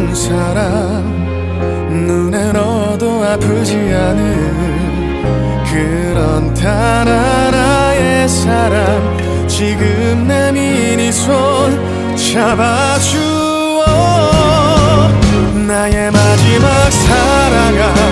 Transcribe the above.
한 사람 눈에 넣어도 아프지 않은 그런 단 하나의 사람. 지금 내 미니 손 잡아주어. 나의 마지막 사랑아.